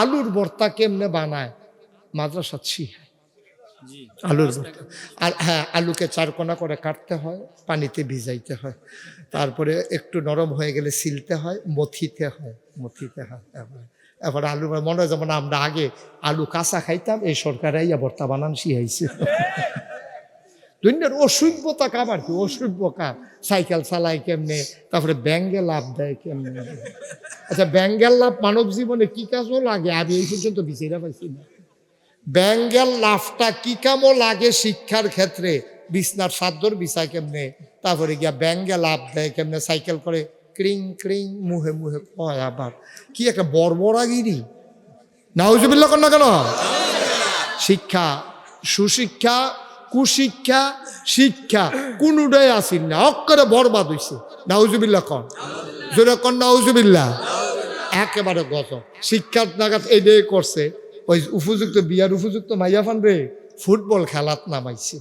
আলুর ভর্তা কেমনে বানায়? মাদ্রাসা শিখায় আলুর ভর্তা। আর হ্যাঁ আলুকে চারকোনা করে কাটতে হয় পানিতে ভিজাইতে হয়। তারপরে একটু নরম হয়ে গেলে সিলতে হয় মথিতে হয় মথিতে হয়। এবার আলু মনে হয় যেমন আমরা আগে আলু কাঁচা খাইতাম এই সরকারে ইয়া ভর্তা বানান শিখাইছে। দুনিয়ার অসভ্যতা কাবার কি? অসভ্য কার? সাইকেল চালায় কেমনে? তারপরে ব্যাঙ্গে লাভ দেয় কেমনে? আচ্ছা ব্যাঙ্গের লাভ মানব জীবনে কি কাজও লাগে? আমি এই পর্যন্ত বিচারা পাইছি না। ব্যাঙ্গেল লাভটা কি কামও লাগে শিক্ষার ক্ষেত্রে? বিছনার সাদ্দর বিছায় কেমনে? তারপরে গিয়া ব্যাঙ্গে লাভ দেয় কেমনে? সাইকেল করে ক্রিং ক্রিং, মুহে মুহে কয় আবার। কি একটা বর্বরাগিরি? নাউজুবিল্লা না কেন? শিক্ষা, সুশিক্ষা কুশিক্ষা, শিক্ষা, কোনোটাই আসিন না। অক্ষরে বরবাদ হইছে। নাউজুবিল্লা কন। জোরে কন নাউজুবিল্লা একেবারে গত শিক্ষার নাগাদ এটাই করছে। ওই উপযুক্ত বিয়ার উপযুক্ত মাইয়া ফান রে, ফুটবল খেলাত নামাইছে।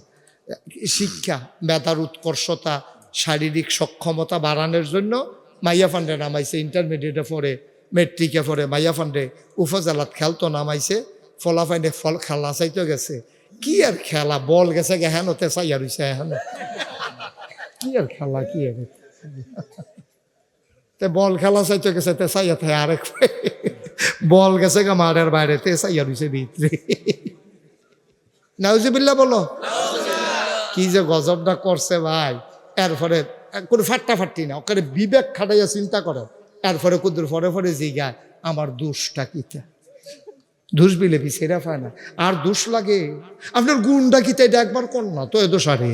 শিক্ষা, মেধার উৎকর্ষতা, শারীরিক সক্ষমতা বাড়ানোর জন্য মাইয়া ফান্ডে নামাইছে। ইন্টারমিডিয়েটে পড়ে, মেট্রিকে পড়ে মাইয়া ফান্ডে উপজেলাত খেলতো নামাইছে। ফলাফাইনে ফল খেলা চাইতে গেছে। কি আর খেলা? বল গেছে গে হেন তে চাইয়া রইছে হেন কি আর খেলা, কি আর তে বল খেলা চাইতে গেছে, তে থাকে আরেক বল গেছে গে মারের বাইরে, তে চাইয়া রইছে ভিতরে। নাউজিবিল্লা বলো। কি যে গজবটা করছে ভাই। এরপরে কোনো ফাট্টা ফাট্টি না, ওখানে বিবেক খাটাইয়া চিন্তা করে। এরপরে কুদুর পরে পরে জিগায়, আমার দোষটা কিতা দোষ বিলে সেরা পায় না। আর দোষ লাগে? আপনার গুণটা কিতা এটা একবার কর না, তো এ দোষ আরে।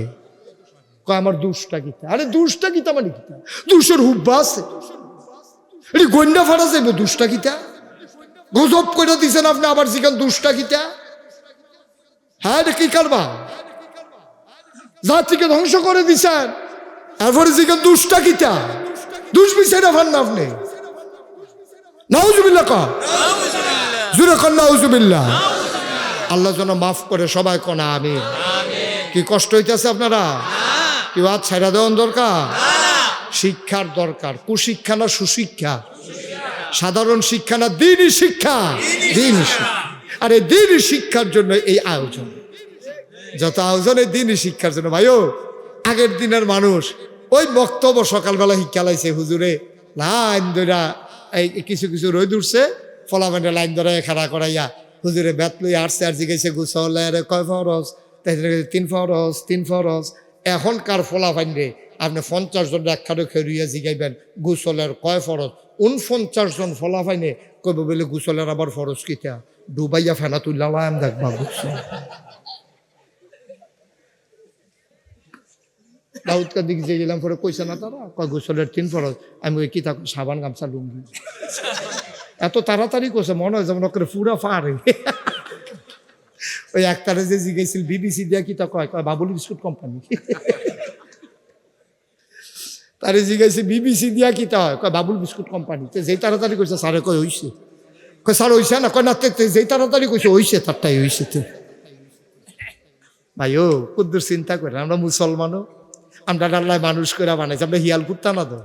আমার দোষটা কিতা আরে দোষটা কিতা মানে কিতা দোষের হুব্বা আছে। এটি গন্ডা ফাটা যাইব, দোষটা কিতা গজব করে দিছেন আপনি আবার জিগান, দোষটা কিতা হ্যাঁ কি কারবা? জাতিকে ধ্বংস করে দিছেন এরপরে জিগান, দুষ্টা কিতা দুষ বিচারে ভান না আপনি। নাউজুবিল্লা কন জুড়ে কন নাউজুবিল্লা আল্লাহ যেন মাফ করে সবাই কনা আমি কি কষ্ট হইতেছে আপনারা? কি আজ ছেড়া দেওয়ার দরকার? শিক্ষার দরকার। কুশিক্ষা না সুশিক্ষা? সাধারণ শিক্ষা না দিনই শিক্ষা? শিক্ষা। আর এই দিনই শিক্ষার জন্য এই আয়োজন। যত আয়োজন, এই দিনই শিক্ষার জন্য। ভাইও, আগের দিনের মানুষ ওই বক্তব্য সকালবেলা শিক্ষা লাইছে, হুজুরে, লাইন এই কিছু কিছু রই দূরছে ফলাফেন্ডে লাইন ধরে খাড়া করাইয়া হুজুরে বেত লই আসছে আর জিগাইছে গুছলের কয় ফরস তাই তিন ফরস তিন ফরস এখনকার ফলাফাইন্ডে আপনি পঞ্চাশ জন একখানে খেরিয়া জিগাইবেন, গুসলের কয় ফরস উনপঞ্চাশ জন ফলাফাইনে কইব বলে গুসলের আবার ফরস কিতা? ডুবাইয়া ফেনা তুললাম দেখবা গুসল দাউদকার দিকে যে গেলাম, পরে কইছে না তারা? কয়, গোসলের তিন ফরজ। আমি ওই কিতা সাবান, গামছা, লুঙ্গি। এত তাড়াতাড়ি করছে, মনে হয় যেমন করে পুরা ফারে ওই একটারে যে জিগেছিল বিবিসি দিয়া কিতা কয়? কয়, বাবুলি বিস্কুট কোম্পানি। তারে জিগাইছে বিবিসি দিয়া কিতা হয়? কয়, বাবুল বিস্কুট কোম্পানি। তো যেই তাড়াতাড়ি করছে, স্যারে কয়, হইছে। কয়, স্যার হইছে না? কয়, না, তে- তে যেই তাড়াতাড়ি কইছে হইছে, তারটাই হইছে, তো। ভাই ও, কুদ্দুর চিন্তা করে আমরা মুসলমানও। আমরা আল্লাহ মানুষ করে বানাইছি, আমরা হিয়াল কুত্তা না তো।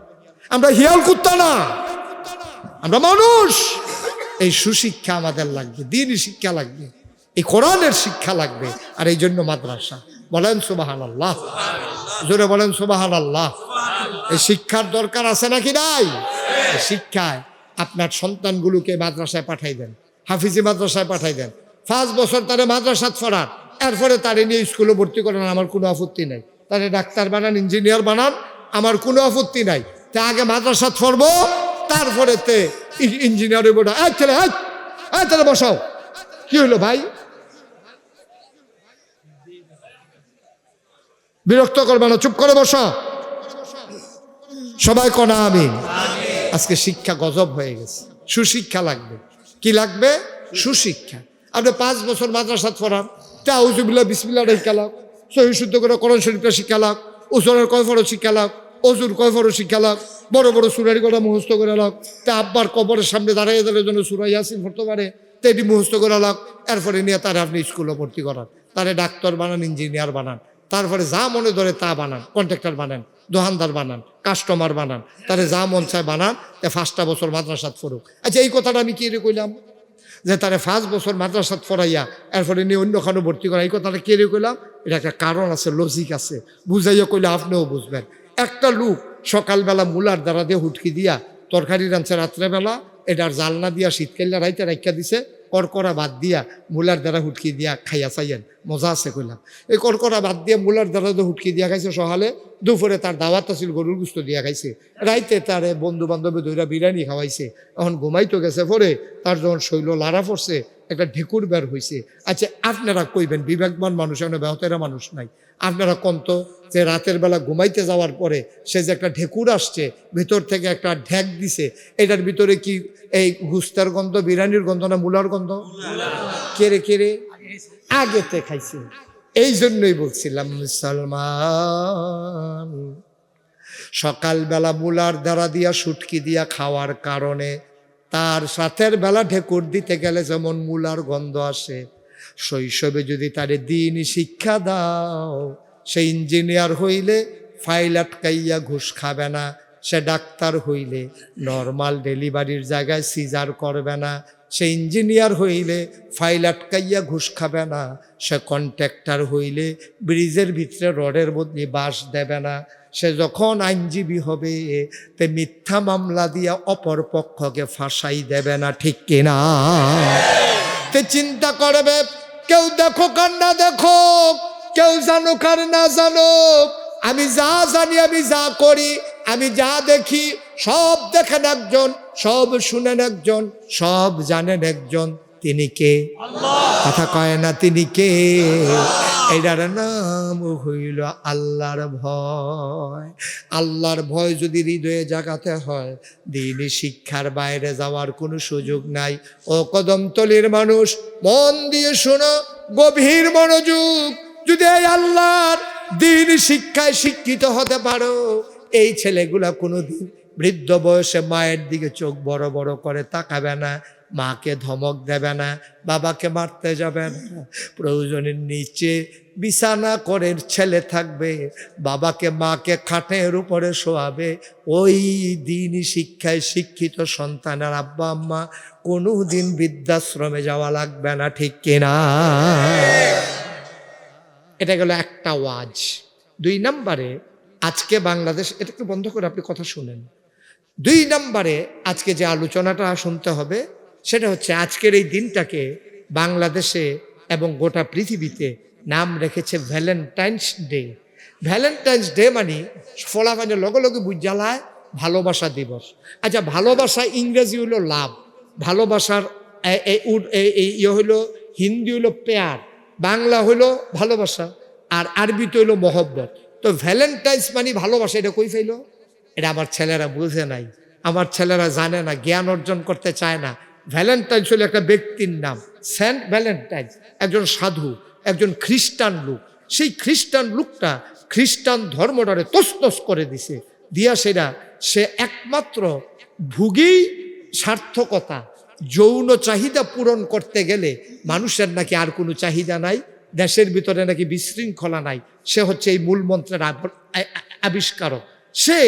আমরা হিয়াল কুত্তা না। আমরা মানুষ। এই সুশিক্ষা আমাদের লাগবে, দিনই শিক্ষা লাগবে, এই কোরআনের শিক্ষা লাগবে, আর এই জন্য মাদ্রাসা। বলেন সুবাহান আল্লাহ জোরে বলেন সুবাহান আল্লাহ এই শিক্ষার দরকার আছে নাকি নাই? শিক্ষায় আপনার সন্তানগুলোকে মাদ্রাসায় পাঠাই দেন, হাফিজি মাদ্রাসায় পাঠাই দেন। পাঁচ বছর তারে মাদ্রাসাত ফরান এরপরে তারে নিয়ে স্কুলে ভর্তি করেন, আমার কোনো আপত্তি নাই। তারে ডাক্তার বানান, ইঞ্জিনিয়ার বানান, আমার কোনো আপত্তি নাই। তা আগে মাদ্রাসাত ফরব তারপরে তে ইঞ্জিনিয়ারের বোর্ড এক ছেলে এক এক তাহলে বসাও। কি হলো ভাই? বিরক্ত করবে না, চুপ করে বসা। সবাই কনা আমি আজকে শিক্ষা গজব হয়ে গেছে। সুশিক্ষা লাগবে। কি লাগবে? সুশিক্ষা। আপনি পাঁচ বছর মাদ্রাসাত পড়ান। তা উজুবিল্লা বিসমিল্লা শিক্ষালাম সহি শুদ্ধ করে করণ শরীফটা শিক্ষালাম উসরের কয় ফরো শিক্ষালাম অজুর কয় ফরো শিক্ষালাম বড় বড় সুরারি কটা মুখস্থ করে লাগ তা আব্বার কবরের সামনে দাঁড়াইয়ে দাঁড়িয়ে জন্য সুরাই আসিন পড়তে পারে তো এটি মুখস্থ করে লাগ এরপরে নিয়ে তারা আপনি স্কুলে ভর্তি করান, তারে ডাক্তার বানান, ইঞ্জিনিয়ার বানান, তারপরে যা মনে ধরে তা বানান, কন্ট্রাক্টর বানান দোকানদার বানান, কাস্টমার বানান, তারে যা মন চায় বানান, তা পাঁচটা বছর মাদ্রাসাত ফরুক আচ্ছা এই কথাটা আমি কি রে কইলাম? যে তারে পাঁচ বছর মাদ্রাসাত পড়াইয়া, এরপরে নিয়ে অন্য খানো ভর্তি করা, এই কথাটা কে রে কইলাম? এটা একটা কারণ আছে লজিক আছে, বুঝাইয়া কইলে আপনিও বুঝবেন। একটা লোক সকালবেলা মূলার দ্বারা দিয়ে হুটকি দিয়া তরকারি রাঁধছে, রাত্রেবেলা এটার জালনা দিয়া শীতকালে রাইতে রাইখা দিছে, কড়কড়া বাদ দিয়া মূলার দ্বারা হুটকি দিয়া খাইয়া চাইয়েন। মজা আছে কইলাম। এই কড়কড়া বাদ দিয়া মূলার দ্বারা দিয়ে হুটকি দিয়া খাইছে সহালে দুপুরে তার দাওয়াত আছিল, গরুর গুস্ত দিয়া খাইছে। রাইতে তারে বন্ধু বান্ধবী ধৈরা বিরিয়ানি খাওয়াইছে। এখন ঘুমাইতো গেছে পরে তার যখন শৈল লাড়া পড়ছে, একটা ঢেকুর বের হয়েছে আচ্ছা আপনারা কইবেন, বিবেকবান মানুষ এমন বেহতেরা মানুষ নাই। আপনারা কন্ত যে রাতের বেলা ঘুমাইতে যাওয়ার পরে সে যে একটা ঢেকুর আসছে, ভিতর থেকে একটা ঢেক দিছে, এটার ভিতরে কি এই গুস্তার গন্ধ, বিরিয়ানির গন্ধ না মূলার গন্ধ? কেড়ে কেড়ে আগেতে খাইছে। এই জন্যই বলছিলাম, মুসলমান, সকালবেলা মূলার দ্বারা দিয়া সুটকি দিয়া খাওয়ার কারণে তার সাথের বেলা ঢেকুর দিতে গেলে যেমন মূলার গন্ধ আসে শৈশবে যদি তারে দিন শিক্ষা দাও, সে ইঞ্জিনিয়ার হইলে ফাইল আটকাইয়া ঘুষ খাবে না, সে ডাক্তার হইলে নর্মাল ডেলিভারির জায়গায় সিজার করবে না, সে ইঞ্জিনিয়ার হইলে ফাইল আটকাইয়া ঘুষ খাবে না, সে কন্ট্রাক্টর হইলে ব্রিজের ভিতরে রডের বদলে বাস দেবে না, সে যখন আইনজীবী হবে, তে মিথ্যা মামলা দিয়া অপর পক্ষকে ফাঁসাই দেবে না, ঠিক কিনা? তে চিন্তা করবে কেউ দেখো কার না দেখো, কেউ জানো কার না জানো আমি যা জানি, আমি যা করি, আমি যা দেখি, সব দেখেন একজন, সব শুনেন একজন, সব জানেন একজন। তিনি কে? কথা কয় না তিনি কে? এটার নাম হইল আল্লাহর ভয়। আল্লাহর ভয় যদি হৃদয়ে জাগাতে হয় দিনই শিক্ষার বাইরে যাওয়ার কোনো সুযোগ নাই। ও কদমতলির মানুষ, মন দিয়ে শোনো, গভীর মনোযোগ। যদি এই আল্লাহর দিন শিক্ষায় শিক্ষিত হতে পারো, এই ছেলেগুলা কোনোদিন বৃদ্ধ বয়সে মায়ের দিকে চোখ বড় বড় করে তাকাবে না। মাকে ধমক দেবে না, বাবাকে মারতে যাবে না। প্রয়োজনের নিচে বিছানা করে ছেলে থাকবে, বাবাকে মাকে খাটের উপরে শোয়াবে। ওই দিনই শিক্ষায় শিক্ষিত সন্তানের আব্বা আম্মা কোনো দিন বৃদ্ধাশ্রমে যাওয়া লাগবে না, ঠিক কিনা এটা গেল একটা ওয়াজ। দুই নম্বরে আজকে বাংলাদেশ, এটা একটু বন্ধ করে আপনি কথা শুনেন। দুই নম্বরে আজকে যে আলোচনাটা শুনতে হবে সেটা হচ্ছে আজকের এই দিনটাকে বাংলাদেশে এবং গোটা পৃথিবীতে নাম রেখেছে ভ্যালেন্টাইন্স ডে ভ্যালেন্টাইন্স ডে মানে ফলাফলের লগে লগে বুঝালায় ভালোবাসা দিবস। আচ্ছা ভালোবাসা ইংরেজি হলো লাভ ভালোবাসার ইয়ে হলো হিন্দি হলো পেয়ার বাংলা হলো ভালোবাসা। আর আরবিতে হলো মহব্বত। তো ভ্যালেন্টাইন্স মানে ভালোবাসা, এটা কই ফেলো এটা আমার ছেলেরা বুঝে নাই। আমার ছেলেরা জানে না, জ্ঞান অর্জন করতে চায় না। ভ্যালেন্টাইন্স হলো একটা ব্যক্তির নাম, সেন্ট ভ্যালেন্টাইন, একজন সাধু, একজন খ্রিস্টান লোক। সেই খ্রিস্টান লোকটা খ্রিস্টান ধর্মটারে তসতস করে দিছে। দিয়া সেটা সে একমাত্র ভুগেই সার্থকতা, যৌন চাহিদা পূরণ করতে গেলে মানুষের নাকি আর কোনো চাহিদা নাই, দেশের ভিতরে নাকি বিশৃঙ্খলা নাই। সে হচ্ছে এই মূল মন্ত্রের আবিষ্কারক। সে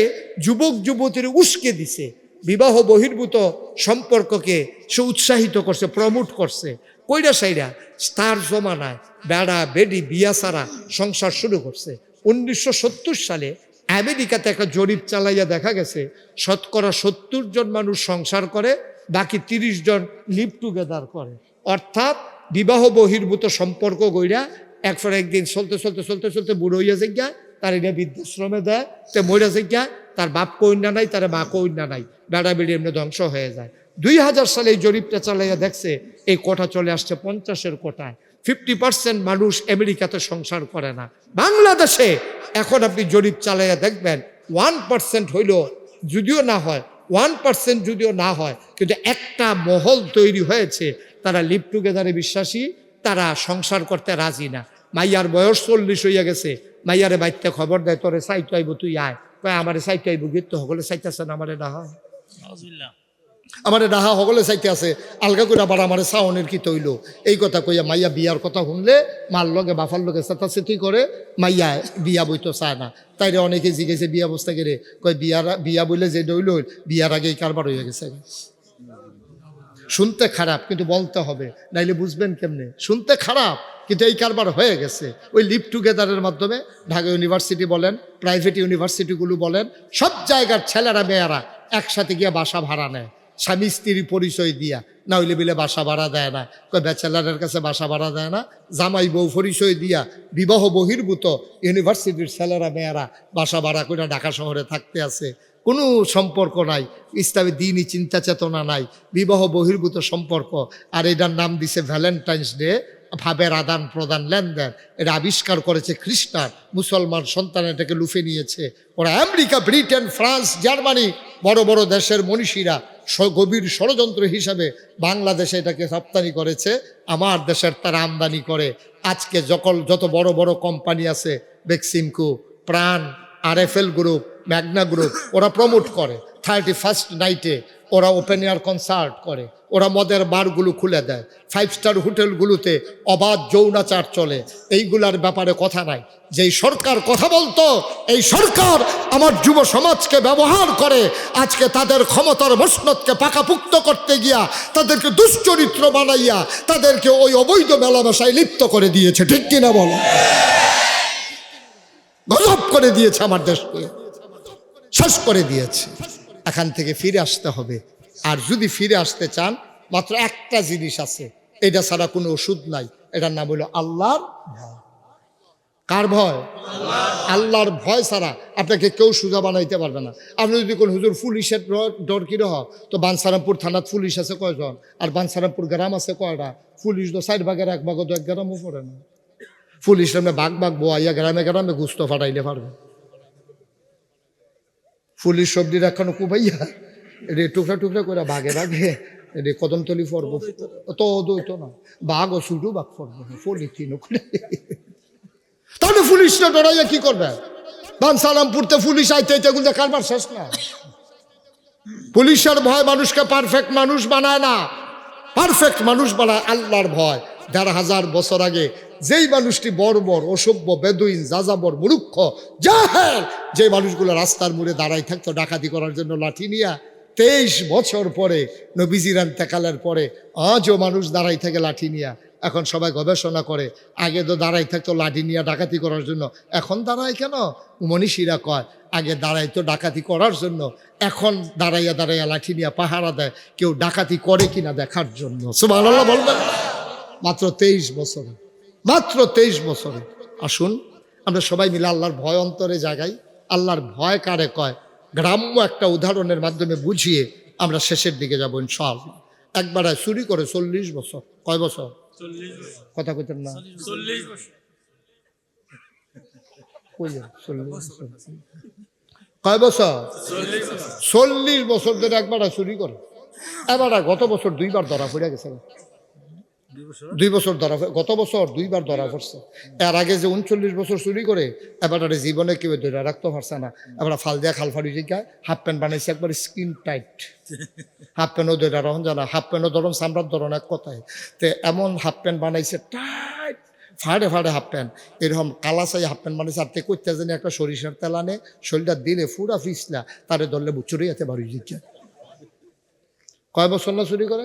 যুবক যুবতীর উস্কে দিছে। বিবাহ বহির্ভূত সম্পর্ককে সে উৎসাহিত করছে প্রমোট করছে। কইরা সাইরা, তার জমানায় বেড়া, বেডি, বিয়া সারা সংসার শুরু করছে। উনিশশো সত্তর সালে আমেরিকাতে একটা জরিপ চালাইয়া দেখা গেছে, শতকরা সত্তর জন মানুষ সংসার করে, বাকি তিরিশ জন লিভ টুগেদার করে। অর্থাৎ বিবাহ বহির্ভূত সম্পর্ক গইরা একবার একদিন চলতে চলতে চলতে চলতে বুড়ো হইয়া যাইয়া তার এটা বৃদ্ধাশ্রমে দেয়, তে মইরা যাইয়া তার বাপ কন্যা নাই, তার মা কন্যা নাই। বেড়া বেড়ি এমনি ধ্বংস হয়ে যায়। দুই হাজার সালে এই জরিপটা চালাইয়া দেখছে, এই কোটা চলে আসছে পঞ্চাশের কোটায় ফিফটি পার্সেন্ট মানুষ আমেরিকাতে সংসার করে না। বাংলাদেশে এখন আপনি জরিপ চালাইয়া দেখবেন, ওয়ান পার্সেন্ট হইল যদিও না হয়, ওয়ান পার্সেন্ট যদিও না হয়, কিন্তু একটা মহল তৈরি হয়েছে। তারা লিভ টুগেদারে বিশ্বাসী, তারা সংসার করতে রাজি না। মাইয়ার বয়স চল্লিশ হইয়া গেছে। মাইয়ারে বাইতে খবর দেয়, তোরে সাইতে আইব তুই আয়। কয় আমারে সাইতে আইব গীত সকলে চাইতেছে না আমারে ডাহা। আমারে ডাহা সকলে চাইতে আছে আলগা করে আবার আমারে সাউনের কি তৈল? এই কথা কইয়া মাইয়া বিয়ার কথা শুনলে মার লগে বাফার লগে চেতাচেতি করে মাইয়া বিয়া বইতো চায় না। তাইরে অনেকে জিজ্ঞেসে বিয়া বস্তা গেলে কয় বিয়ার বিয়া বইলে যে দইল বিয়ার আগেই কারবার হয়ে গেছে। শুনতে খারাপ কিন্তু বলতে হবে। নাইলে বুঝবেন কেমনে? শুনতে খারাপ কিন্তু এই কারবার হয়ে গেছে, ওই লিভ টুগেদারের মাধ্যমে ঢাকা ইউনিভার্সিটি বলেন, প্রাইভেট ইউনিভার্সিটিগুলো বলেন, সব জায়গার ছেলেরা, মেয়েরা একসাথে গিয়ে বাসা ভাড়া নেয়। স্বামী স্ত্রীর পরিচয় দিয়া, না হইলে বিলে বাসা ভাড়া দেয় না। কয় ব্যাচেলারের কাছে বাসা ভাড়া দেয় না, জামাই বউ পরিচয় দিয়া বিবাহ বহির্ভূত ইউনিভার্সিটির ছেলেরা, মেয়েরা বাসা ভাড়া করে ঢাকা শহরে থাকতে আছে। কোনো সম্পর্ক নাই, ইসলামী দিনই চিন্তা চেতনা নাই, বিবাহ বহির্ভূত সম্পর্ক। আর এটার নাম দিছে ভ্যালেন্টাইন্স ডে ভাবের আদান প্রদান লেনদেন এটা আবিষ্কার করেছে খ্রিস্টান মুসলমান সন্তান এটাকে লুফে নিয়েছে। ওরা আমেরিকা, ব্রিটেন, ফ্রান্স, জার্মানি, বড় বড় দেশের মনীষীরা গভীর ষড়যন্ত্র হিসাবে বাংলাদেশে এটাকে রপ্তানি করেছে। আমার দেশের তারা আমদানি করে। আজকে যখন যত বড় বড় কোম্পানি আছে, Beximco, Pran, RFL group, Magna group, ওরা প্রমোট করে। থার্টি ফার্স্ট নাইটে ওরা ওপেন এয়ার কনসার্ট করে। ওরা মদের বারগুলো খুলে দেয়। ফাইভ স্টার হোটেলগুলোতে অবাধ যৌনাচার চলে। এইগুলার ব্যাপারে কথা নাই। যেই সরকার কথা বলতো, এই সরকার আমার যুব সমাজকে ব্যবহার করে, আজকে তাদের ক্ষমতার মসনদকে পাকাপুক্ত করতে গিয়া, তাদেরকে দুশ্চরিত্র বানাইয়া, তাদেরকে ওই অবৈধ মেলামেশায় লিপ্ত করে দিয়েছে। ঠিক কিনা বলো? গজব করে দিয়েছে আমার দেশকে। শেষ করে দিয়েছে। এখান থেকে ফিরে আসতে হবে। আর যদি ফিরে আসতে চান, মাত্র একটা জিনিস আছে। এটা ছাড়া কোনো ওষুধ নাই। এটার নাম হলো আল্লাহর ভয়। কার ভয়? আল্লাহর ভয় ছাড়া আপনাকে কেউ সুজা বানাইতে পারবে না। আপনি যদি কোন হুজুর পুলিশের ডর- কি রহ তো বানসারামপুর থানার পুলিশ আছে কয়জন? আর বানসারামপুর গ্রাম আছে কয়টা? পুলিশ তো সাইড ভাগের এক ভাগও তো এক গ্রামও পড়ে না। পুলিশ এমনি বাঘ বাঘ বোয়াইয়া গ্রামে গ্রামে গুস্ত ফাটাইলে পারবে। পুলিশ সবজি রাখানো কুবাইয়া এটা টুকরা টুকরা করে বাঘে বাঘে এটা কদমতলি পর্ব তো দইতো না। বাঘ ও ছুটু বাঘ পর্ব তিন তাহলে পুলিশরা ডরাইয়া কি করবে? বানসালামপুরতে পুলিশ আইতে আইতে এগুলো কারবার শেষ না। পুলিশের ভয় মানুষকে পারফেক্ট মানুষ বানায় না। পারফেক্ট মানুষ বানায় আল্লাহর ভয়। দেড় হাজার বছর আগে যেই মানুষটি বর্বর অসভ্য, বেদুইন, যাযাবর মুরুক্ষ জাহেল যে মানুষগুলো রাস্তার মুড়ে দাঁড়াই থাকতো, ডাকাতি করার জন্য লাঠি নিয়া তেইশ বছর পরে নবীজির তেকালের পরে আজও মানুষ দাঁড়াই থাকে লাঠি নিয়ে। এখন সবাই গবেষণা করে, আগে তো দাঁড়াই থাকতো লাঠি নিয়ে ডাকাতি করার জন্য। এখন দাঁড়ায় কেন? মনীষীরা কয়, আগে দাঁড়াইতো ডাকাতি করার জন্য। এখন দাঁড়াইয়া দাঁড়াইয়া লাঠি নিয়ে পাহারা দেয়, কেউ ডাকাতি করে কিনা দেখার জন্য। সুবহানাল্লাহ বলবেন। মাত্র তেইশ বছরে। মাত্র তেইশ বছরে। আসুন, আমরা সবাই মিলে আল্লাহর ভয় অন্তরে জাগাই। আল্লাহর ভয় কারে কয়? গ্রাম্য একটা উদাহরণের মাধ্যমে বুঝিয়ে আমরা শেষের দিকে যাব ইনশাআল্লাহ। একবার চুরি করে চল্লিশ বছর। কয় বছর? কথা কইতেন না। কয় বছর? চল্লিশ বছর। ধরে একবার চুরি করে। এবার গত বছর দুইবার ধরা পড়ে গেছে। দুই বছর? ধরা গত বছর দুইবার ধরা পড়ছে। এর আগে যে উনচল্লিশ বছর চুরি করে এবার জীবনে কেউ ধরে রাখতে পারছে না। এবার ফাল দিয়া খাল ফাড়ি জিগা হাফ প্যান্ট বানাইছে একবার স্কিন টাইট। হাফ প্যান্টও ধরে রহন জানা হাফ প্যান্টও ধরন সামরার ধরন এক কথায়। তে এমন হাফ প্যান্ট বানাইছে টাইট ফাড়ে ফাড়ে হাফ প্যান্ট। এরকম কালা কালাসাই হাফ প্যান্ট বানাইছে আর তে করতে জানি একটা সরিষার তেল আনে শরীরটা দিলে ফুরা ফিসলা তারে ধরলে বুচুরি যেতে বাড়ি জিজ্ঞা কয় বছর না চুরি করে?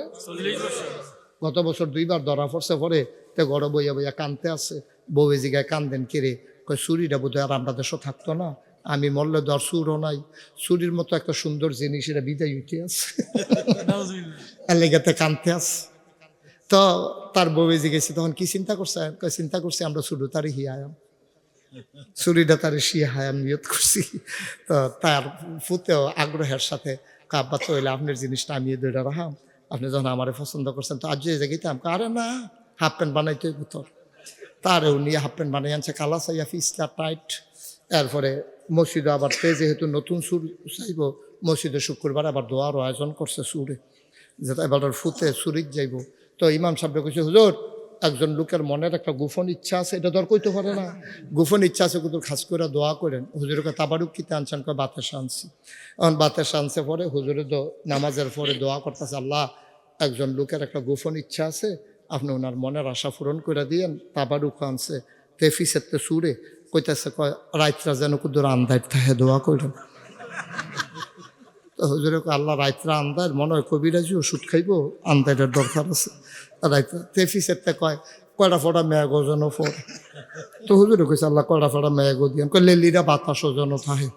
গত বছর দুইবার ধরা পড়ছে পরে তে গড় বইয়া বইয়া কানতে আছে। বউয়ে জিগায় কান্দেন কিরে কয় চুরিটা বোধ আর আমরা দেশও থাকতো না। আমি মরলে তো সুরও নাই। চুরির মতো একটা সুন্দর জিনিস এটা বিদায় উঠে আছে। এলাকাতে কানতে আছে। তো তার বউয়ে জিগেছে তখন কি চিন্তা করছে? কয় চিন্তা করছি আমরা শুধু তারই হিয়ায়াম চুরিটা তার শিয়া হায়াম নিয়ত করছি। তো তার ফুতেও আগ্রহের সাথে কাব্বা চলে আপনার জিনিসটা আমি দুইটা রাখাম। আপনি যখন আমারে পছন্দ করছেন, তো আজ যে জায়গাইতাম আরে না হাফ প্যান্ট বানাইতে ভিতর তারেও উনি হাফ প্যান্ট বানাই আনছে, কালা চাইয়া ফিসটা টাইট এরপরে মসজিদে আবার তে যেহেতু নতুন সুর চাইব, মসজিদে শুক্রবার আবার দোয়ারও আয়োজন করছে সুরে যেটা এবার ফুতে সুরিত যাইব। তো ইমাম সাহেব কইছে, হুজুর, একজন লোকের মনের একটা গোপন ইচ্ছা আছে, এটা দর কইতে পারে না। গোপন ইচ্ছা আছে, কিন্তু খাস করে দোয়া করেন। হুজুরকে তাবারুক কিতে আনছেন বাতাস আনছি এখন বাতাস আনছে পরে হুজুরে তো নামাজের পরে দোয়া করতেছে, আল্লাহ একজন লোকের একটা গোপন ইচ্ছা আছে, আপনি ওনার মনের আশা পূরণ করে দিয়েন। তাবারুক আনছে তেফিসেতে সুরে কইতেছে, কয়, রাইতরা যেন কুদুর আন্দায় থাকে, দোয়া করেন তো হুজুরে আল্লাহ রাইত্রা আন্দার মনে হয় কবিরাজি ওষুধ খাইব আন্দারের দরকার আছে। রাইত্রা, তেফিসের তে কয়, কয়টা ফোটা মেয়া গজন ফোর তো হুজুরে কইছে, আল্লাহ কয়টা ফোটা মেয়া গো দিয়েন? কয়, লেলিরা বাতাসও যেন থাকে।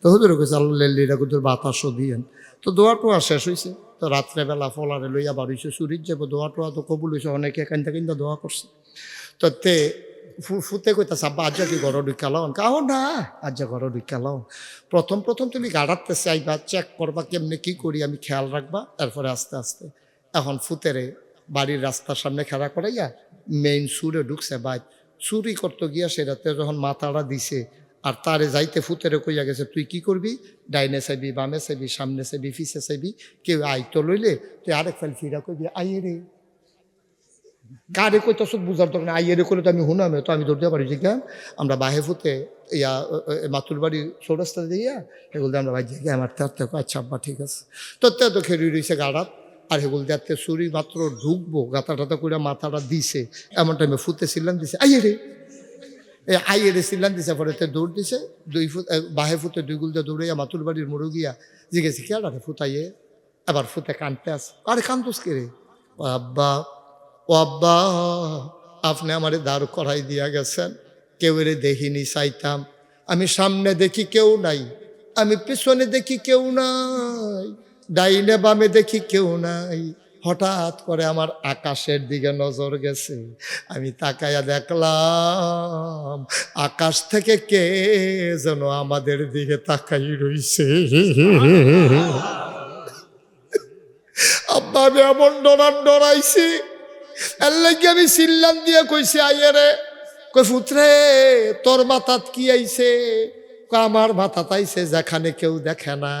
তো হুজুরে কইছে, আল্লাহ লেলিরা কুদুর বাতাসও দিয়েন। তো দোয়া শেষ হয়েছে তো রাত্রেবেলা ফলারে লইয়া বাড়িছে চুরির যাব দোয়া টোয়া তো কবুল হয়েছে অনেকে কান্দা কান্দা দোয়া করছে। তো তে ফুতে কইতাছে, আব্বা আজ কি ঘর ঢুকালাও কাহো না আজ ঘর ঢুকালাও প্রথম প্রথম তুমি গাড়াতে চাইবা চেক করবা কেমনে, কি করি, আমি খেয়াল রাখবা? তারপরে আস্তে আস্তে, এখন ফুতেরে বাড়ির রাস্তার সামনে খেলা করাইয়া মেইন সুরে ঢুকছে বাইক চুরি করতে গিয়া সেটাতে যখন মাথাটা দিছে আর তারে যাইতে ফুতেরে কইয়া গেছে, তুই কি করবি? ডাইনে চাইবি, বামে চাইবি, সামনে চাইবি ফিসে চাইবি, কেউ আইতো লইলে তুই আরেক ফাইল ফিরা কইবি আইয়ে রে কারে কই তোর বুঝার দরকার আইয়ে রে করলে তো আমি হুনামে তো আমি ধরতে পারি যে আমরা বাহে ফুতে ইয়া মাতুর বাড়ি চৌরাস্তা দিয়া দিয়ে আমরা ভাই যে আমার তার থেকে আচ্ছা আব্বা, ঠিক আছে। তো তে খেরি রয়েছে গাড়াত, আর এগুলো দেখতে চুরি মাত্র ঢুকবো গাতা টাতা করে মাথাটা দিছে, এমন টাইমে ফুতে ছিলাম দিছে আইয়ে রে আইয়ে রে ছিলাম দিছে পরে তে দৌড় দিছে দুই ফুট বাহে ফুতে দুই গুলতে দৌড়াইয়া মাতুর বাড়ির মোড়ো গিয়া জিজ্ঞেসি কে, আরে ফুটাইয়ে আবার ফুটে কানতে আস আরে কান্দোস কে রে? ও আব্বা ও আব্বা, আপনি আমারে দাঁড় করাই দিয়া গেছেন, কেউ রে দেখিনি, চাইতাম। আমি সামনে দেখি কেউ নাই, আমি পিছনে দেখি কেউ নাই, ডাইনে বামে দেখি কেউ নাই। হঠাৎ করে আমার আকাশের দিকে নজর গেছে। আমি তাকাইয়া দেখলাম, আকাশ থেকে কে যেন আমাদের দিকে তাকাই রইছে। আব্বা, আমি এমন ডরান ডরাইছি। এর লাগি আমি চিল্লান দিয়ে কইছি, আইয়ে রে। কই, ফুতরে, তোর মাথাত কি আইছে? আমার মাথাত আইছে যেখানে কেউ দেখে না।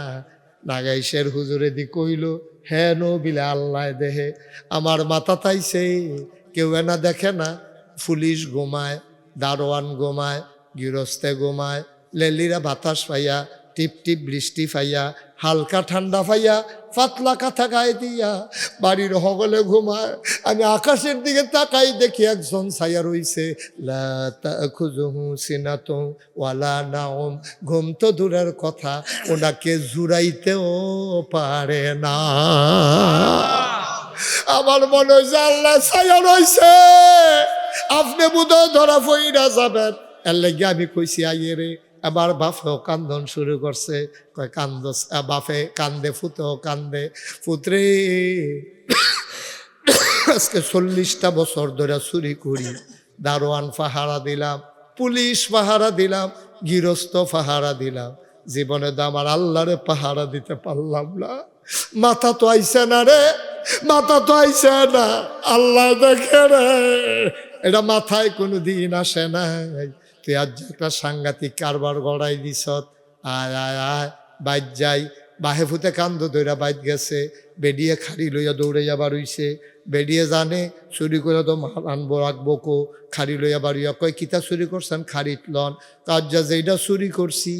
নাগাইশের হুজুরে দি কইল হ্যাঁ বিলে আল্লাহ দেহে, আমার মাথা তাই সেই। কেউ এনা দেখে না, পুলিশ গোমায় দারোয়ান গোমায় গৃহস্থে গোমায় লেলিরা বাতাস পাইয়া টিপ টিপ বৃষ্টি পাইয়া হালকা ঠান্ডা পাইয়া পাতলা কাঁথা গায়ে দিয়া, বাড়ির হগলে ঘুমায়। আমি আকাশের দিকে তাকাই দেখি একজন ছায়া রইছে। ওয়ালা নাওম। ঘুম তো দূরের কথা, ওনাকে জুড়াইতেও পারে না। আমার মনে হয় যে আল্লাহ ছায়া রইছে। আপনি বোধহয় ধরা ফইরা যাবেন। এর লাগে আমি কইছি, আইয়ে রে আবার বাপেও কান্দন শুরু করছে। কয়, কান্দ বাপে কান্দে, ফুতেও কান্দে, ফুতরে। আজকে চল্লিশটা বছর ধরে চুরি করি, দারোয়ান পাহারা দিলাম, পুলিশ পাহারা দিলাম, গৃহস্থ পাহারা দিলাম। জীবনে তো আমার আল্লাহরে পাহারা দিতে পারলাম না। মাথা তো আইসে না রে, মাথা তো আইসে না, আল্লাহ দেখে রে। এটা মাথায় কোনো দিন আসে নাই। তুই আজ একটা সাংঘাতিক কারবার গড়াই দিস আয় আয় আয় বাইর যাই। বাহে ফুতে কান্দ দইরা বাইত গেছে। বেডিয়ে খাড়ি লইয়া দৌড়ে যাবার হইছে বেডিয়ে জানে, চুরি করে তো মাল আনব রাখব কো। খাড়ি লইয়া বাড়িয়া কয়, কিতা চুরি করছেন? খাড়িত লন। কাজ যা যেটা চুরি করছি,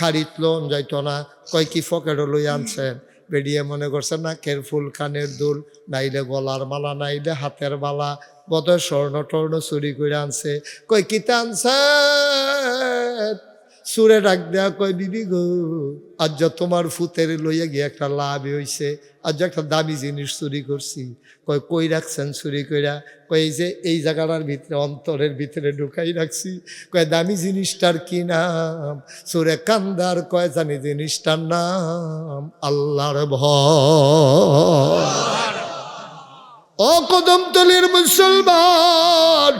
খাড়িত লন, যাইতো না। কয়, কি ফকেটও লই আনছেন? বেডিয়ে মনে করছেন না, কেরফুল, কানের দুল, নাইলে গলার মালা, নাইলে হাতের মালা। বোধহয় স্বর্ণ টর্ণ চুরি করে আনছে। কই কিতা আনছেন সুরে ডাক দেয়া কয়, বিবি গো আজ তোমার ফুতের লইয়া গিয়ে একটা লাভ হইছে আজ একটা দামি জিনিস চুরি করছি কয় কই রাখছেন চুরি কইরা কয়, এই যে, এই জায়গাটার ভিতরে অন্তরের ভিতরে ঢুকাই রাখছি। কয়, দামি জিনিসটার কি নাম? সুরে কান্দার কয়, জানি জিনিসটার নাম আল্লাহর ভয়। ও কদমতলির মুসলমান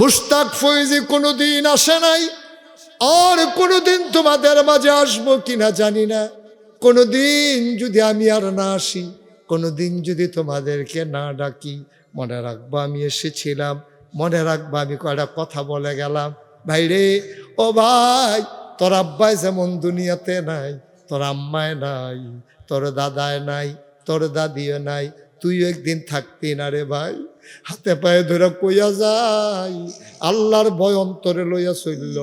মুস্তাক ফৈজি কোনোদিন আসে নাই, আর কোনোদিন তোমাদের মাঝে আসব কিনা জানি না। কোনোদিন যদি আমি আর না আসি, কোনোদিন যদি তোমাদেরকে না ডাকি, মনে রাখব আমি এসেছিলাম, মনে রাখব আমি কয়টা কথা বলে গেলাম। ভাই রে ও ভাই, তোর আব্বাই যেমন দুনিয়াতে নাই, তোর আম্মায় নাই, তোর দাদায় নাই, তোর দাদিও নাই তুই একদিন থাকতি না রে ভাই? হাতে পায়ে ধরে কইয়া যাই। আল্লাহর ভয় অন্তরে লইয়া চলল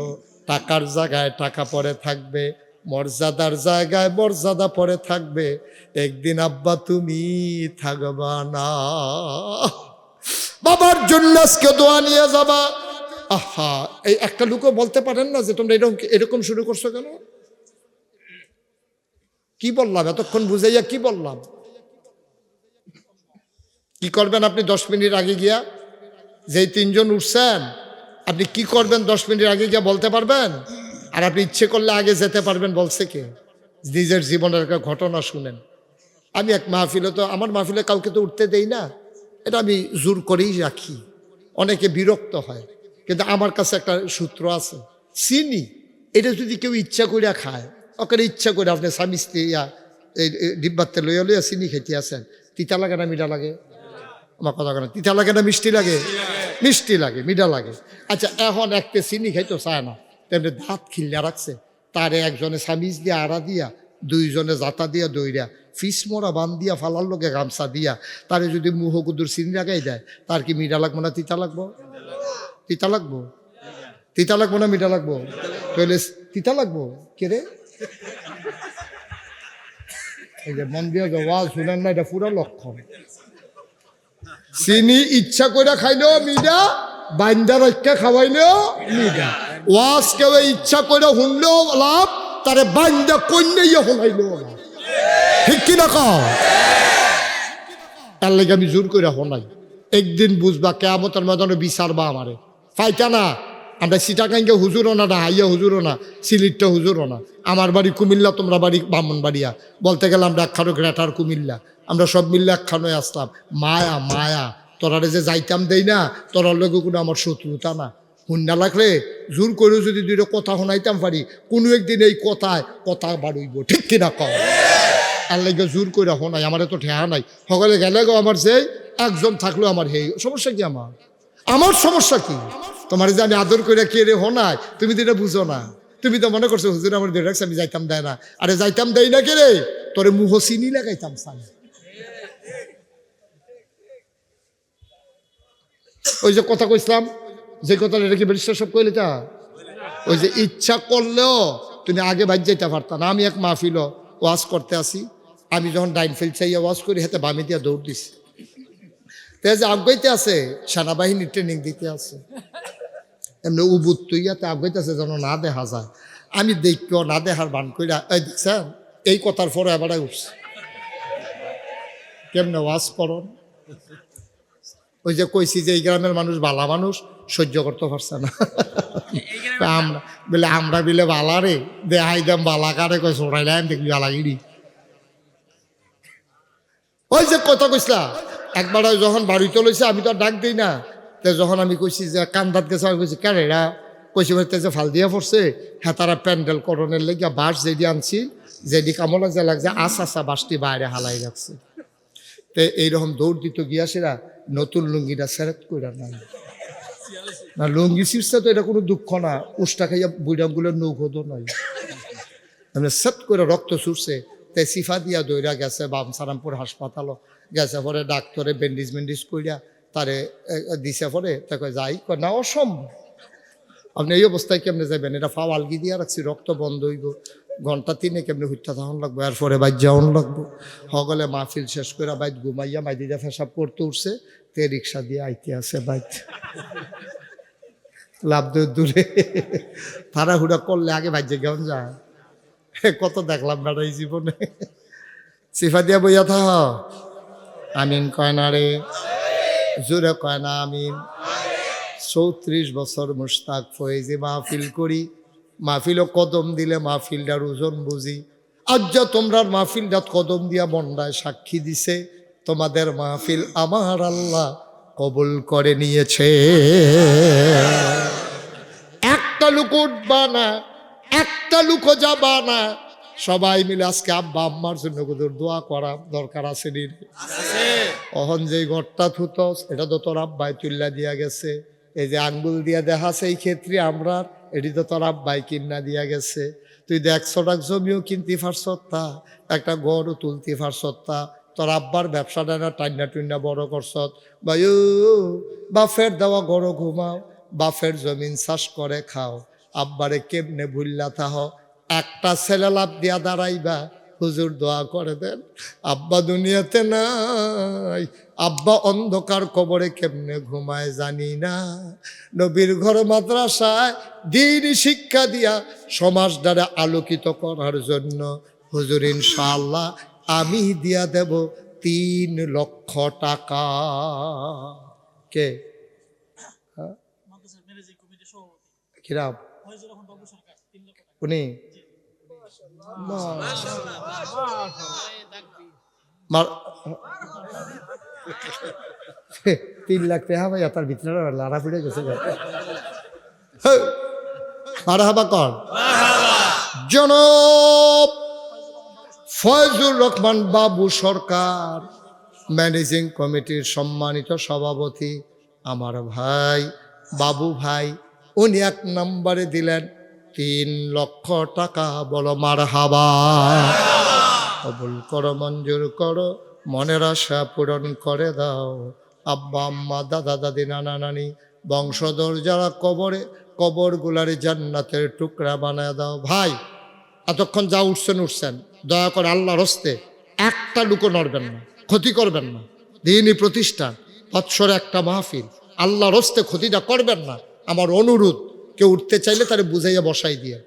টাকার জায়গায় টাকা পরে থাকবে, মর্যাদার জায়গায় মর্যাদা পরে থাকবে। একদিন আব্বা তুমি থাকবা না। বাবার জন্য আজকে দোয়া নিয়ে যাবা। আহা, এই একটা লোকও বলতে পারেন না যে তোমরা এরকম এরকম শুরু করছ কেন? কি বললাম? এতক্ষণ বুঝাইয়া কি বললাম? কি করবেন আপনি দশ মিনিট আগে গিয়া? যেই তিনজন উঠছেন, আপনি কি করবেন দশ মিনিট আগে গিয়া বলতে পারবেন? আর আপনি ইচ্ছে করলে আগে যেতে পারবেন, বলছে কে? নিজের জীবনের একটা ঘটনা শুনেন। আমি এক মাহফিলে তো, আমার মাহফিলে কাউকে তো উঠতে দেই না। এটা আমি জোর করেই রাখি। অনেকে বিরক্ত হয়। কিন্তু আমার কাছে একটা সূত্র আছে। চিনি, এটা যদি কেউ ইচ্ছা করে খায় ওকে ইচ্ছা করে আপনি স্বামী স্ত্রী ইয়া, এই এই, ডিব্বাতে লইয়া লইয়া চিনি খেতে আসেন, তিতা লাগে না, মিঠা লাগে? আমার কথা কেন তিতা লাগে না মিষ্টি লাগে? মিষ্টি লাগে। মিঠা লাগে। আচ্ছা এখন একটা চিনি খাইতো চায় না। তেমনি দাঁত খিল্লা রাখছে। তারে একজনে সামিজ দিয়া আড়া দিয়া দুইজনে জাতা দিয়া দইরা ফিস মোড়া বান দিয়া ফালার লোকে গামছা দিয়া তারে যদি মুহ কুদুর চিনি লাগাই দেয় তার কি মিঠা লাগবো না তিতা লাগবো? তিতা লাগবো? তিতা লাগবো না মিঠা লাগবো? তাহলে তিতা লাগবো? কে রে? এই যে মন দিয়ে যে ওয়াজ শুনেন না এটা পুরো লক্ষণ। চিনি ইচ্ছা করে খাইলেও মিডা, বাইন্দা রক্ষা খাওয়াইলেও মিডা। ওয়াজ কেউ ইচ্ছা করে শুনলেও লাভ তারে বাইন্দা কন্যাই শুনাইলেও ঠিক কিনা কও? তার লাগে আমি জোর করে শোনাই। একদিন বুঝবা কেমতের ময়দানে বিচারবা আমারে ফাইটা না? আমরা সিটাকাইকে হুজুরও না হাইয়া হুজুরও না সিলিটটা হুজুরও না। আমার বাড়ি কুমিল্লা, তোমরা বাড়ি বামনবাড়িয়া বলতে গেলে আমরা একখানো গ্রেটার কুমিল্লা। আমরা সব মিললে একখানোয় আসলাম। মায়া মায়া, তোরারে যে যাইতাম দেই না, তোরার লগে কোনো আমার শত্রুতা না। হুন্ডা লাগলে জোর করেও যদি দুইটা কথা শোনাইতাম পারি, কোনো একদিন এই কথায় কথা বাড়ইব, ঠিক কিনা কও? আর লাগে জোর করে শোনাই, আমার তো ঠেহা নাই। সকলে গেলে গো আমার যে একজন থাকল আমার হেই। সমস্যা কি আমার? আমার সমস্যা কি? তোমার যে আমি আদর করে কে রে হোনাই, তুমি তো এটা বুঝো না। তুমি তো মনে করছ, হুজুর, আমার রাখছে আমি যাইতাম দেয় না। আরে যাইতাম দেয় না কে রে? তোরে মুহ চিনি লাগাইতাম চাই ওই যে কথা কইছিলাম, যে কথা এটা কি ব্যারিস্টার সব কইলে তা? ওই যে, ইচ্ছা করলেও তুমি আগে বাজ যাইতে পারতা না। আমি এক মাহফিল ওয়াজ করতে আসি। আমি যখন ডাইন ফিল্ড চাইয়া ওয়াজ করি, হাতে বামি দিয়া দৌড় দিছি। তে যে আগাইতে আছে সেনাবাহিনী ট্রেনিং দিতে আছে। এমনি উবুত তুইয়াতে আগাইতে আছে যেন না দেখা যায়। আমি দেখিও না দেখার বান কইরা এই দেখছেন এই কথার পরে এবারে উঠছে। কেমনে ওয়াজ করন? ওই যে কইছি যে এই গ্রামের মানুষ বালা মানুষ সহ্য করতে পারছে না। আমরা বলে আমরা বিলে বালা রে দেহাই দাম বালা কারে কই সরাইলাম দেখবি বালাগিরি ওই যে কথা কইসলা একবার যখন বাড়িতে লইছে আমি তো আর ডাক দিই না। তে যখন আমি কইছি যে কান্দাত গেছে, আমি কইছি কেন এরা? কইছি বলতে যে ফাল দিয়া পড়ছে হ্যাঁ তারা প্যান্ডেল করণের লেগে বাস যেদি আনছি যেদি কামো লাগছে লাগছে, আস, আসা বাসটি বাইরে হালাই রাখছে। তে এইরকম দৌড় দিত গিয়াসেরা নতুন লুঙ্গিটা সেরেত কইরা নাই। না, লুঙ্গি শীর্ষে তো এটা কোনো দুঃখ না, উষ্টা খাইয়া বুড়াগুলোর নৌকো তো নয় মানে সেট করে রক্ত ছুটছে তাই সিফা দিয়া দৌড়া গেছে বাম সারামপুর হাসপাতালও গেছে, পরে ডাক্তারে ব্যান্ডেজ ব্যান্ডেজ কইরা তারে দিছে পরে তাকে যাই। না, অসম্ভব। আপনি এই অবস্থায় কেমনে যাবেন এটা ফাও আলগি দিয়া রাখছি, রক্ত বন্ধ হইব। ঘণ্টা তিনে কেমনে হুইটা তখন লাগবো, এরপরে বাইর যাওয়ান লাগবো। হগলে মাহফিল শেষ করে বাইত ঘুমাইয়া মাইদিদা ফেসাব করতে উঠছে, তে রিক্সা দিয়ে আইতে আছে বাইত লাভ দূর। তাড়াহুড়া করলে আগে ভাজ্যে কেমন যায় কত দেখলাম বেড়াই জীবনে। সিফা দিয়া বইয়া থাহ আমিন কয় না রে। জোরে কয় না আমিন। চৌত্রিশ বছর মুস্তাক ফয়েজে মাহফিল করি। মাহফিলও কদম দিলে মাহফিলটার ওজন বুঝি। আজ তোমরা মাহফিলটা কদম দিয়া মন্ডায় সাক্ষী দিছে। তোমাদের মাহফিল আমার আল্লাহ কবুল করে নিয়েছে। একটা লুক উঠবা না একটা লুকো যাবা না সবাই মিলে আজকে আব্বা আম্মার জন্য কোথাও দোয়া করা দরকার আছে নি? অহন যে ঘরটা থুতস এটা তো তোর আব্বাই তুল্লা দিয়া গেছে। এই যে আঙ্গুল দিয়া দেখা সেই ক্ষেত্রে আমরা, এটি তো তোর আব্বাই কিনা দিয়া গেছে। তুই দেখ টাক জমিও কিনতে পারছত তা, একটা গড়ও তুলতে পারছত তা। তোর আব্বার ব্যবসাটা না টান্না টুন্না বড় করছত বায়ু বাফের দেওয়া গড় ঘুমাও, বাফের জমিন চাষ করে খাও। আব্বারে কেমনে ভুল্লা থাহ একটা ছেলে লাভ দিয়া দাঁড়াইবা। হুজুর দোয়া করে দেন আব্বা দুনিয়াতে নাই আব্বা অন্ধকার কবরে কেমনে ঘুমায় জানি না। নবীর ঘর মাদ্রাসায় দিন শিক্ষা দিয়া সমাজ দ্বারা আলোকিত করার জন্য হুজুর ইনশাআল্লাহ আমি দিয়া দেব তিন লক্ষ টাকা। কে? কিরাম? উনি? তিন লাখ টাকা ভাই তার ভিতরে লাড়া ফিরে গেছে আর হাবা কর জনব ফয়জুর রহমান বাবু সরকার ম্যানেজিং কমিটির সম্মানিত সভাপতি আমার ভাই বাবু ভাই উনি এক নম্বরে দিলেন। তিন লক্ষ টাকা বলো মার হাবা কবুল করো, মঞ্জুর করো, মনের আশা পূরণ করে দাও। আব্বা, আম্মা, দাদা, দাদি, নানা, নানি, বংশধর যারা কবরে, কবরগুলার জান্নাতের টুকরা বানায় দাও। ভাই, এতক্ষণ যা উঠছেন উঠছেন। দয়া করে আল্লাহর হস্তে একটা লুকো নড়বেন না, ক্ষতি করবেন না। দিনই প্রতিষ্ঠান বৎসরে একটা মাহফিল। আল্লাহর হস্তে ক্ষতিটা করবেন না। আমার অনুরোধ কেউ উঠতে চাইলে তারে বুঝাইয়া বসাই দিয়ে।